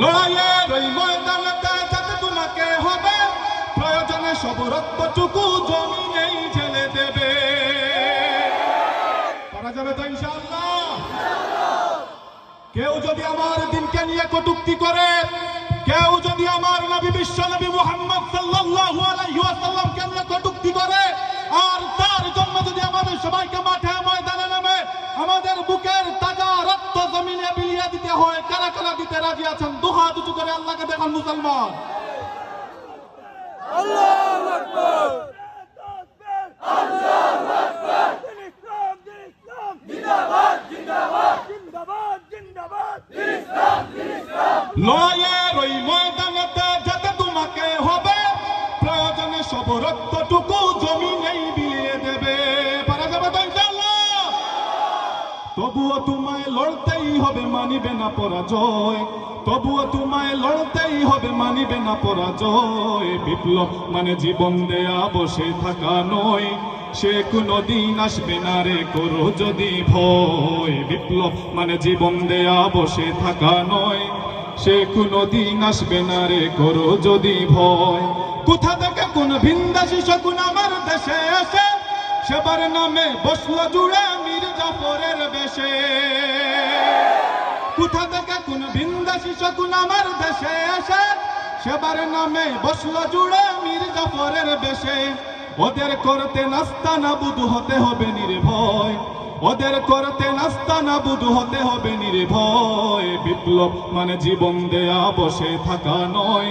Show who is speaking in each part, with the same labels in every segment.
Speaker 1: লড়াইয়ের ওই ময়দানেতে যাতে তোমাকে হবে, প্রয়োজনে সব রক্তটুকু জমিনেই দেবে। করা যাবে তো কেউ যদি আমার দিনকে নিয়ে কটুক্তি করে, কেউ যদি আমার নবী বিশ্ব নবী মোহাম্মদ সাল্লাল্লাহু আলাইহি হয় কারা কারা দিতে রাজি আছেন? দুহাত উঁচু করে আল্লাহকে দেখান মুসলমান। ময়দানেতে যেতে তোমাকে হবে। প্রয়োজনে সব রক্তটুকু জমিনেই বিলিয়ে দেবে তবুও তোমায় লড়তেই হবে, মানিবে না পরাজয়। তবুও তোমায় লড়তেই হবে, মানিবে না পরাজয়। বিপ্লব মানে জীবন দেয়া, বসে থাকা নয়। সে কোনো দিন আসবে না রে করো যদি ভয়। বিপ্লব মানে জীবন দেয়া, বসে থাকা নয়। সে কোনো দিন আসবে না রে করো যদি ভয়। কোথা থেকে কোন ভিন্দাসী শকুন আমার দেশে এসে সেবার নামে বসল জুড়ে মীর জাফরের বেশে। কোথা থেকে কোন ভিন্দাসী শকুন আমার দেশে এসে, সেবার নামে বসল জুড়ে মীর জাফরের বেশে। ওদের করতে নাস্তা না বুধু হতে হবে নির্ভয়। ওদের করতে নাস্তা না বুধু হতে হবে নির্ভয়। বিপ্লব মানে জীবন দেয়া, বসে থাকা নয়।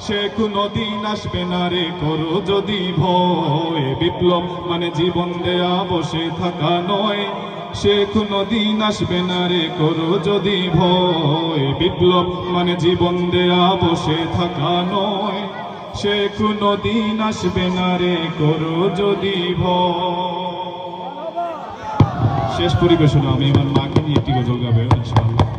Speaker 1: সে কোনো দিন আসবে না রে করো যদি ভয়। বিপ্লব মানে জীবন দেয়া, বসে থাকা নয়। সে কোনো দিন আসবে না রে করো যদি ভয়। বিপ্লব মানে জীবন দেয়া, বসে থাকা নয়। সে কোনো দিন আসবে না রে করো যদি ভয়। শেষ পরিবেশনা, আমি আমার মাকে নিয়ে একটি গজল গাবে, ইনশাআল্লাহ।